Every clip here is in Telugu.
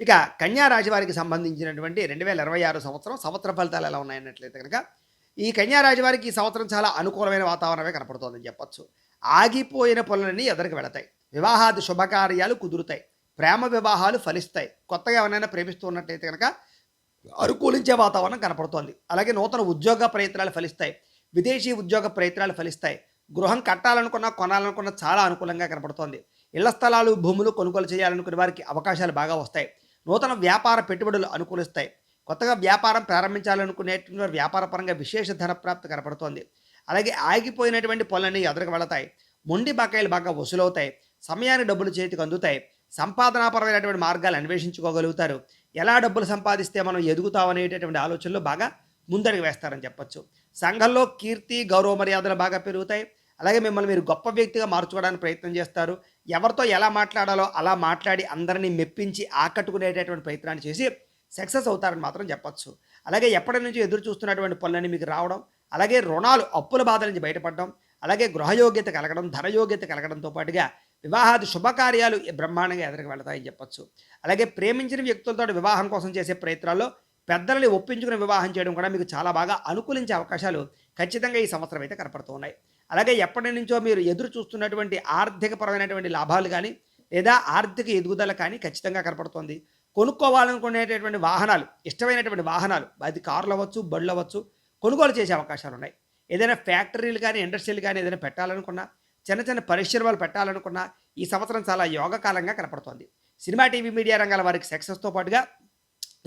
ఇక కన్యా వారికి సంబంధించినటువంటి రెండు వేల ఇరవై ఆరు సంవత్సరం సంవత్సర ఫలితాలు ఎలా ఉన్నాయన్నట్లయితే కనుక ఈ కన్యా వారికి ఈ సంవత్సరం చాలా అనుకూలమైన వాతావరణమే కనపడుతోందని చెప్పొచ్చు. ఆగిపోయిన పనులన్నీ ఎదరికి వెళతాయి. వివాహాది శుభకార్యాలు కుదురుతాయి. ప్రేమ వివాహాలు ఫలిస్తాయి. కొత్తగా ఎవరైనా ప్రేమిస్తున్నట్లయితే కనుక అనుకూలించే వాతావరణం కనపడుతోంది. అలాగే నూతన ఉద్యోగ ప్రయత్నాలు ఫలిస్తాయి. విదేశీ ఉద్యోగ ప్రయత్నాలు ఫలిస్తాయి. గృహం కట్టాలనుకున్నా కొనాలనుకున్నా చాలా అనుకూలంగా కనపడుతోంది. ఇళ్ళ స్థలాలు భూములు కొనుగోలు చేయాలనుకునే వారికి అవకాశాలు బాగా వస్తాయి. నూతన వ్యాపార పెట్టుబడులు అనుకూలిస్తాయి. కొత్తగా వ్యాపారం ప్రారంభించాలనుకునేటువంటి వ్యాపారపరంగా విశేష ధన ప్రాప్తి కనపడుతోంది. అలాగే ఆగిపోయినటువంటి పనులన్నీ ఎదురుకు వెళతాయి. మొండి బకాయిలు బాగా వసూలవుతాయి. సమయానికి డబ్బులు చేతికి అందుతాయి. సంపాదనాపరమైనటువంటి మార్గాలు అన్వేషించుకోగలుగుతారు. ఎలా డబ్బులు సంపాదిస్తే మనం ఎదుగుతామనేటటువంటి ఆలోచనలు బాగా ముందడుగు వేస్తారని చెప్పొచ్చు. సంఘంలో కీర్తి గౌరవ మర్యాదలు బాగా పెరుగుతాయి. అలాగే మిమ్మల్ని మీరు గొప్ప వ్యక్తిగా మార్చుకోవడానికి ప్రయత్నం చేస్తారు. ఎవరితో ఎలా మాట్లాడాలో అలా మాట్లాడి అందరినీ మెప్పించి ఆకట్టుకునేటటువంటి ప్రయత్నాన్ని చేసి సక్సెస్ అవుతారని మాత్రం చెప్పచ్చు. అలాగే ఎప్పటి నుంచి ఎదురు చూస్తున్నటువంటి పనులన్నీ మీకు రావడం అలాగే రుణాలు అప్పుల బాధ నుంచి బయటపడడం అలాగే గృహయోగ్యత కలగడం ధనయోగ్యత కలగడంతో పాటుగా వివాహాది శుభకార్యాలు బ్రహ్మాండంగా ఎదురుకు వెళతాయని చెప్పొచ్చు. అలాగే ప్రేమించిన వ్యక్తులతో వివాహం కోసం చేసే ప్రయత్నాల్లో పెద్దలని ఒప్పించుకుని వివాహం చేయడం కూడా మీకు చాలా బాగా అనుకూలించే అవకాశాలు ఖచ్చితంగా ఈ సంవత్సరం అయితే కనపడుతున్నాయి అలాగే ఎప్పటి నుంచో మీరు ఎదురు చూస్తున్నటువంటి ఆర్థికపరమైనటువంటి లాభాలు కానీ లేదా ఆర్థిక ఎదుగుదల కానీ ఖచ్చితంగా కనపడుతోంది. కొనుక్కోవాలనుకునేటటువంటి వాహనాలు ఇష్టమైనటువంటి వాహనాలు అది కార్లు అవ్వచ్చు బళ్ళు అవ్వచ్చు కొనుగోలు చేసే అవకాశాలు ఉన్నాయి. ఏదైనా ఫ్యాక్టరీలు కానీ ఇండస్ట్రీలు కానీ ఏదైనా పెట్టాలనుకున్నా చిన్న చిన్న పరిశ్రమలు పెట్టాలనుకున్నా ఈ సంవత్సరం చాలా యోగకాలంగా కనపడుతోంది. సినిమా టీవీ మీడియా రంగాల వారికి సక్సెస్తో పాటుగా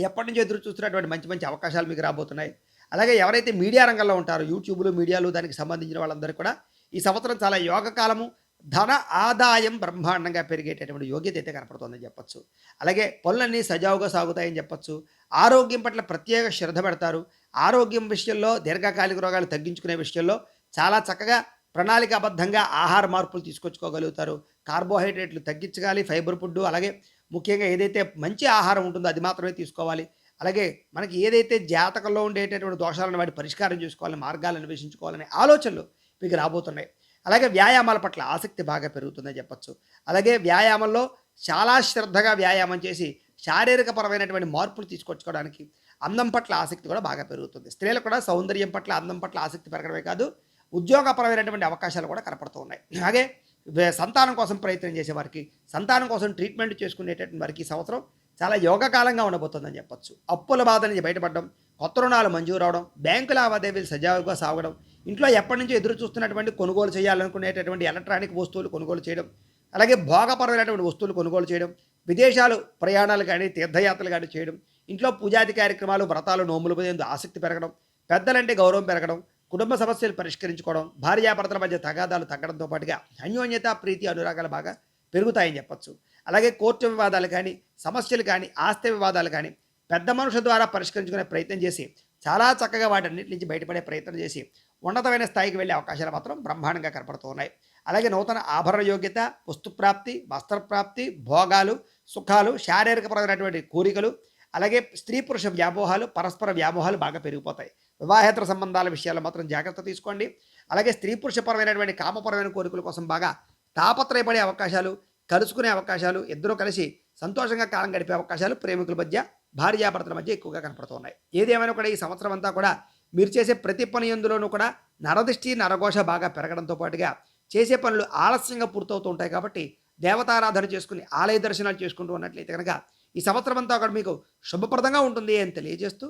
ఎప్పటి నుంచో ఎదురు చూస్తున్నటువంటి మంచి మంచి అవకాశాలు మీకు రాబోతున్నాయి. అలాగే ఎవరైతే మీడియా రంగంలో ఉంటారో యూట్యూబ్లు మీడియాలు దానికి సంబంధించిన వాళ్ళందరూ కూడా ఈ సంవత్సరం చాలా యోగకాలము ధన ఆదాయం బ్రహ్మాండంగా పెరిగేటటువంటి యోగ్యత అయితే కనపడుతుందని చెప్పొచ్చు. అలాగే పనులన్నీ సజావుగా సాగుతాయని చెప్పొచ్చు. ఆరోగ్యం పట్ల ప్రత్యేక శ్రద్ధ పెడతారు. ఆరోగ్యం విషయంలో దీర్ఘకాలిక రోగాలు తగ్గించుకునే విషయంలో చాలా చక్కగా ప్రణాళికాబద్ధంగా ఆహార మార్పులు తీసుకొచ్చుకోగలుగుతారు. కార్బోహైడ్రేట్లు తగ్గించగాలి ఫైబర్ ఫుడ్ అలాగే ముఖ్యంగా ఏదైతే మంచి ఆహారం ఉంటుందో అది మాత్రమే తీసుకోవాలి. అలాగే మనకి ఏదైతే జాతకంలో ఉండేటటువంటి దోషాలను వాటి పరిష్కారం చేసుకోవాలని మార్గాలు అన్వేషించుకోవాలనే ఆలోచనలు మీకు రాబోతున్నాయి. అలాగే వ్యాయామాల పట్ల ఆసక్తి బాగా పెరుగుతుందని చెప్పచ్చు. అలాగే వ్యాయామంలో చాలా శ్రద్ధగా వ్యాయామం చేసి శారీరక పరమైనటువంటి మార్పులు తీసుకొచ్చుకోవడానికి అందం పట్ల ఆసక్తి కూడా బాగా పెరుగుతుంది. స్త్రీలకు కూడా సౌందర్యం పట్ల అందం పట్ల ఆసక్తి పెరగడమే కాదు ఉద్యోగపరమైనటువంటి అవకాశాలు కూడా కనపడుతూ ఉన్నాయి. అలాగే సంతానం కోసం ప్రయత్నం చేసే వారికి సంతానం కోసం ట్రీట్మెంట్ చేసుకునేటటువంటి వారికి ఈ సంవత్సరం చాలా యోగకాలంగా ఉండబోతుందని చెప్పొచ్చు. అప్పుల బాధ నుంచి బయటపడడం కొత్త రుణాలు మంజూరు అవడం బ్యాంకు లావాదేవీలు సజావుగా సాగడం ఇంట్లో ఎప్పటి నుంచో ఎదురు చూస్తున్నటువంటి కొనుగోలు చేయాలనుకునేటటువంటి ఎలక్ట్రానిక్ వస్తువులు కొనుగోలు చేయడం అలాగే భోగపరమైనటువంటి వస్తువులు కొనుగోలు చేయడం విదేశాలు ప్రయాణాలు కానీ తీర్థయాత్రలు కానీ చేయడం ఇంట్లో పూజాది కార్యక్రమాలు వ్రతాలు నోములు పోయేందుకు ఆసక్తి పెరగడం పెద్దలంటే గౌరవం పెరగడం కుటుంబ సమస్యలు పరిష్కరించుకోవడం భార్యాభర్తల మధ్య తగాదాలు తగ్గడంతో పాటుగా అన్యోన్యత ప్రీతి అనురాగాలు బాగా పెరుగుతాయని చెప్పొచ్చు. అలాగే కోర్టు వివాదాలు కానీ సమస్యలు కానీ ఆస్తి వివాదాలు కానీ పెద్ద మనుషుల ద్వారా పరిష్కరించుకునే ప్రయత్నం చేసి చాలా చక్కగా వాటన్నిటి నుంచి బయటపడే ప్రయత్నం చేసి ఉన్నతమైన స్థాయికి వెళ్ళే అవకాశాలు మాత్రం బ్రహ్మాండంగా కనపడుతూ ఉన్నాయి అలాగే నూతన ఆభరణ యోగ్యత వస్తుప్రాప్తి వస్త్రప్రాప్తి భోగాలు సుఖాలు శారీరకపరమైనటువంటి కోరికలు అలాగే స్త్రీ పురుష వ్యామోహాలు పరస్పర వ్యామోహాలు బాగా పెరిగిపోతాయి. వివాహేతర సంబంధాల విషయాల్లో మాత్రం జాగ్రత్త తీసుకోండి. అలాగే స్త్రీ పురుషపరమైనటువంటి కామపరమైన కోరికల కోసం బాగా తాపత్రయపడే అవకాశాలు కలుసుకునే అవకాశాలు ఇద్దరూ కలిసి సంతోషంగా కాలం గడిపే అవకాశాలు ప్రేమికుల మధ్య భార్యాభర్తల మధ్య ఎక్కువగా కనపడుతున్నాయి. ఏదేమైనా కూడా ఈ సంవత్సరం అంతా కూడా మీరు చేసే ప్రతి పని ఎందులోనూ కూడా నరదృష్టి నరఘోష బాగా పెరగడంతో పాటుగా చేసే పనులు ఆలస్యంగా పూర్తవుతూ ఉంటాయి కాబట్టి దేవతారాధన చేసుకుని ఆలయ దర్శనాలు చేసుకుంటూ ఉన్నట్లయితే కనుక ఈ సంవత్సరం అంతా కూడా మీకు శుభప్రదంగా ఉంటుంది అని తెలియజేస్తూ